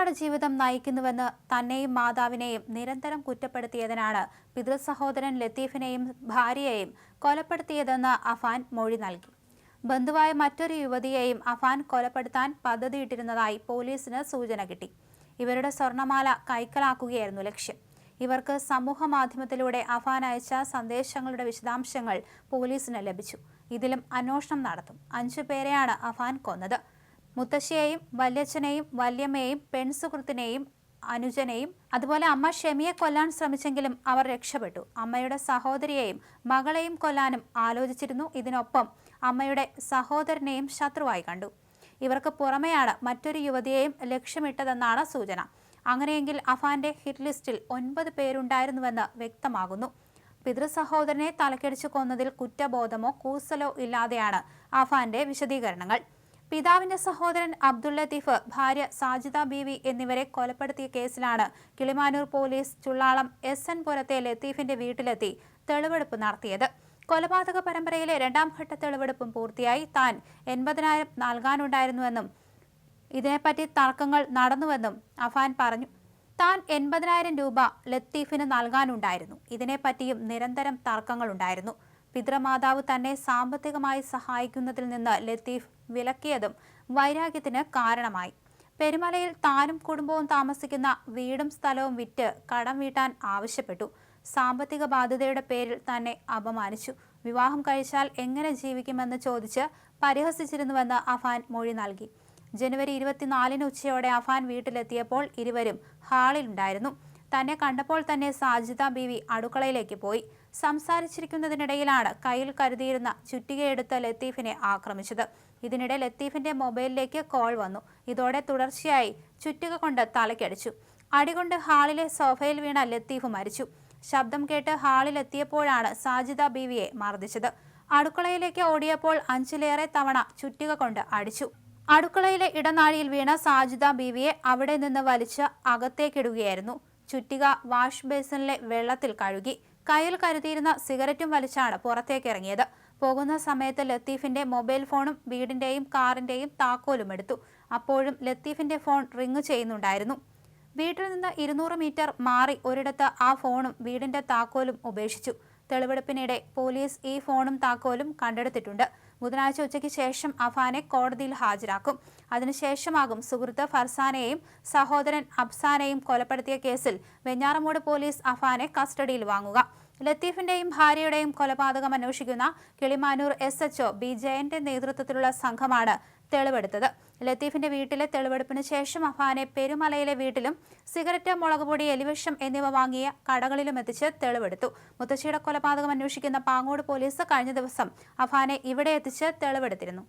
ആർഭാട ജീവിതം നയിക്കുന്നുവെന്ന് തന്നെയും മാതാവിനെയും നിരന്തരം കുറ്റപ്പെടുത്തിയതിനാണ് പിതൃസഹോദരൻ ലത്തീഫിനെയും ഭാര്യയെയും കൊലപ്പെടുത്തിയതെന്ന് അഫാൻ മൊഴി നൽകി. ബന്ധുവായ മറ്റൊരു യുവതിയെയും അഫാൻ കൊലപ്പെടുത്താൻ പദ്ധതിയിട്ടിരുന്നതായി പോലീസിന് സൂചന കിട്ടി. ഇവരുടെ സ്വർണമാല കൈക്കലാക്കുകയായിരുന്നു ലക്ഷ്യം. ഇവർക്ക് സമൂഹ മാധ്യമത്തിലൂടെ അഫാൻ അയച്ച സന്ദേശങ്ങളുടെ വിശദാംശങ്ങൾ പോലീസിന് ലഭിച്ചു. ഇതിലും അന്വേഷണം നടത്തും. അഞ്ചു പേരെയാണ് അഫാൻ കൊന്നത്. മുത്തശ്ശിയെയും വല്യച്ഛനെയും വല്യമ്മയെയും പെൺസുഹൃത്തിനെയും അനുജനെയും അതുപോലെ അമ്മ ഷെമിയെ കൊല്ലാൻ ശ്രമിച്ചെങ്കിലും അവർ രക്ഷപ്പെട്ടു. അമ്മയുടെ സഹോദരിയെയും മകളെയും കൊല്ലാനും ആലോചിച്ചിരുന്നു. ഇതിനൊപ്പം അമ്മയുടെ സഹോദരനെയും ശത്രുവായി കണ്ടു. ഇവർക്ക് പുറമെയാണ് മറ്റൊരു യുവതിയെയും ലക്ഷ്യമിട്ടതെന്നാണ് സൂചന. അങ്ങനെയെങ്കിൽ അഫാന്റെ ഹിറ്റ് ലിസ്റ്റിൽ ഒൻപത് പേരുണ്ടായിരുന്നുവെന്ന് വ്യക്തമാകുന്നു. പിതൃസഹോദരനെ തലക്കടിച്ചു കൊന്നതിൽ കുറ്റബോധമോ കൂസലോ ഇല്ലാതെയാണ് അഫാന്റെ വിശദീകരണങ്ങൾ. പിതാവിന്റെ സഹോദരൻ അബ്ദുൾ ലത്തീഫ് ഭാര്യ സാജിദ ബീവി എന്നിവരെ കൊലപ്പെടുത്തിയ കേസിലാണ് Kilimanoor police Chullalam S N പുരത്തെ ലത്തീഫിന്റെ വീട്ടിലെത്തി തെളിവെടുപ്പ് നടത്തിയത്. കൊലപാതക പരമ്പരയിലെ രണ്ടാം ഘട്ട തെളിവെടുപ്പും പൂർത്തിയായി. താൻ എൺപതിനായിരം നൽകാനുണ്ടായിരുന്നുവെന്നും ഇതിനെപ്പറ്റി തർക്കങ്ങൾ നടന്നുവെന്നും അഫാൻ പറഞ്ഞു. താൻ എൺപതിനായിരം രൂപ ലത്തീഫിന് നൽകാനുണ്ടായിരുന്നു. ഇതിനെപ്പറ്റിയും നിരന്തരം തർക്കങ്ങളുണ്ടായിരുന്നു. പിതൃമാതാവ് തന്നെ സാമ്പത്തികമായി സഹായിക്കുന്നതിൽ നിന്ന് ലത്തീഫ് വിലക്കിയതും വൈരാഗ്യത്തിന് കാരണമായി. പെരുമലയിൽ താനും കുടുംബവും താമസിക്കുന്ന വീടും സ്ഥലവും വിറ്റ് കടം വീട്ടാൻ ആവശ്യപ്പെട്ടു. സാമ്പത്തിക ബാധ്യതയുടെ പേരിൽ തന്നെ അപമാനിച്ചു. വിവാഹം കഴിച്ചാൽ എങ്ങനെ ജീവിക്കുമെന്ന് ചോദിച്ച് പരിഹസിച്ചിരുന്നുവെന്ന് അഫാൻ മൊഴി നൽകി. ജനുവരി ഇരുപത്തിനാലിന് ഉച്ചയോടെ അഫാൻ വീട്ടിലെത്തിയപ്പോൾ ഇരുവരും ഹാളിലുണ്ടായിരുന്നു. തന്നെ കണ്ടപ്പോൾ തന്നെ സാജിദ ബീവി അടുക്കളയിലേക്ക് പോയി. സംസാരിച്ചിരിക്കുന്നതിനിടയിലാണ് കയ്യിൽ കരുതിയിരുന്ന ചുറ്റികയെടുത്ത ലത്തീഫിനെ ആക്രമിച്ചത്. ഇതിനിടെ ലത്തീഫിന്റെ മൊബൈലിലേക്ക് കോൾ വന്നു. ഇതോടെ തുടർച്ചയായി ചുറ്റിക കൊണ്ട് തലക്കടിച്ചു. അടികൊണ്ട് ഹാളിലെ സോഫയിൽ വീണ ലത്തീഫ് മരിച്ചു. ശബ്ദം കേട്ട് ഹാളിലെത്തിയപ്പോഴാണ് സാജിദ ബീവിയെ മർദ്ദിച്ചത്. അടുക്കളയിലേക്ക് ഓടിയപ്പോൾ അഞ്ചിലേറെ തവണ ചുറ്റിക കൊണ്ട് അടിച്ചു. അടുക്കളയിലെ ഇടനാഴിയിൽ വീണ സാജിദ ബീവിയെ അവിടെ നിന്ന് വലിച്ച് അകത്തേക്കിടുകയായിരുന്നു. ചുറ്റിക വാഷ് ബേസിനിലെ വെള്ളത്തിൽ കഴുകി. കയ്യിൽ കരുതിയിരുന്ന സിഗരറ്റും വലിച്ചാണ് പുറത്തേക്ക് ഇറങ്ങിയത്. പോകുന്ന സമയത്ത് ലത്തീഫിന്റെ മൊബൈൽ ഫോണും വീടിന്റെയും കാറിന്റെയും താക്കോലും എടുത്തു. അപ്പോഴും ലത്തീഫിന്റെ ഫോൺ റിങ് ചെയ്യുന്നുണ്ടായിരുന്നു. വീട്ടിൽ നിന്ന് ഇരുന്നൂറ് മീറ്റർ മാറി ഒരിടത്ത് ആ ഫോണും വീടിന്റെ താക്കോലും ഉപേക്ഷിച്ചു. തെളിവെടുപ്പിനിടെ പോലീസ് ഈ ഫോണും താക്കോലും കണ്ടെടുത്തിട്ടുണ്ട്. ബുധനാഴ്ച ഉച്ചയ്ക്ക് ശേഷം അഫാനെ കോടതിയിൽ ഹാജരാക്കും. അതിനുശേഷമാകും സുഹൃത്ത് ഫർസാനെയും സഹോദരൻ അബ്സാനെയും കൊലപ്പെടുത്തിയ കേസിൽ വെഞ്ഞാറമൂട് പോലീസ് അഫാനെ കസ്റ്റഡിയിൽ വാങ്ങുക. ലത്തീഫിന്റെയും ഭാര്യയുടെയും കൊലപാതകം അന്വേഷിക്കുന്ന Kilimanoor S H O B ജയന്റെ നേതൃത്വത്തിലുള്ള സംഘമാണ് തെളിവെടുത്തത്. ലത്തീഫിന്റെ വീട്ടിലെ തെളിവെടുപ്പിന് ശേഷം അഫാനെ പെരുമലയിലെ വീട്ടിലും സിഗരറ്റ് മുളകുപൊടി എലിവിഷം എന്നിവ വാങ്ങിയ കടകളിലും എത്തിച്ച് തെളിവെടുത്തു. മുത്തശ്ശിയുടെ കൊലപാതകം അന്വേഷിക്കുന്ന പാങ്ങോട് പോലീസ് കഴിഞ്ഞ ദിവസം അഫാനെ ഇവിടെ എത്തിച്ച് തെളിവെടുത്തിരുന്നു.